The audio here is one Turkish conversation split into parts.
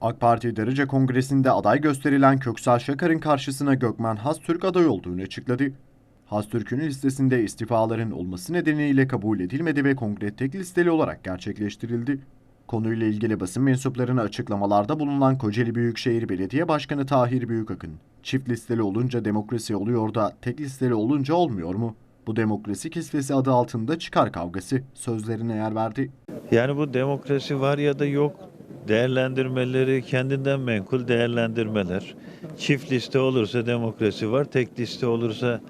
AK Parti Darıca Kongresi'nde aday gösterilen Köksal Şakar'ın karşısına Gökmen Hastürk aday olduğunu açıkladı. Hastürk'ün listesinde istifaların olması nedeniyle kabul edilmedi ve kongre tek listeli olarak gerçekleştirildi. Konuyla ilgili basın mensuplarına açıklamalarda bulunan Kocaeli Büyükşehir Belediye Başkanı Tahir Büyükakın, çift listeli olunca demokrasi oluyor da tek listeli olunca olmuyor mu? Bu demokrasi kisvesi adı altında çıkar kavgası sözlerine yer verdi. Yani bu demokrasi var ya da yok değerlendirmeleri kendinden menkul değerlendirmeler. Çift liste olursa demokrasi var, tek liste olursa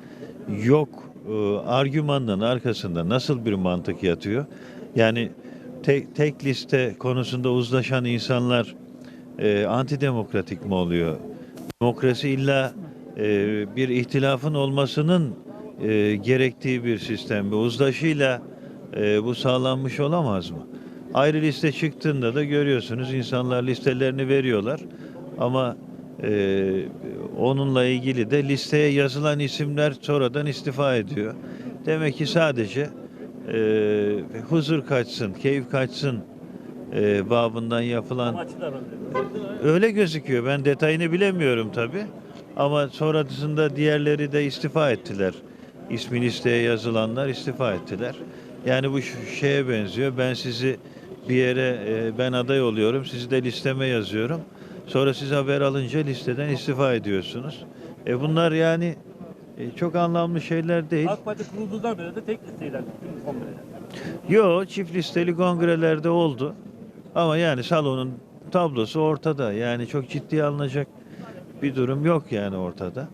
yok e, argümanların arkasında nasıl bir mantık yatıyor? Yani tek, tek liste konusunda uzlaşan insanlar e, antidemokratik mi oluyor? Demokrasi illa e, bir ihtilafın olmasının e, gerektiği bir sistem. Bir uzlaşıyla e, bu sağlanmış olamaz mı? Ayrı liste çıktığında da görüyorsunuz insanlar listelerini veriyorlar ama e, onunla ilgili de listeye yazılan isimler sonradan istifa ediyor. Demek ki sadece e, huzur kaçsın, keyif kaçsın e, babından yapılan öyle gözüküyor. Ben detayını bilemiyorum tabi. Ama sonrasında diğerleri de istifa ettiler. İsmi listeye yazılanlar istifa ettiler. Yani bu şeye benziyor. Ben sizi bir yere e, ben aday oluyorum. Sizi de listeme yazıyorum. Sonra siz haber alınca listeden istifa ediyorsunuz. E bunlar yani e, çok anlamlı şeyler değil. AK Parti kurulduğundan beri de tek listeyle tüm kongreler. Yo çift listeli kongrelerde oldu. Ama yani salonun tablosu ortada. Yani çok ciddiye alınacak bir durum yok yani ortada.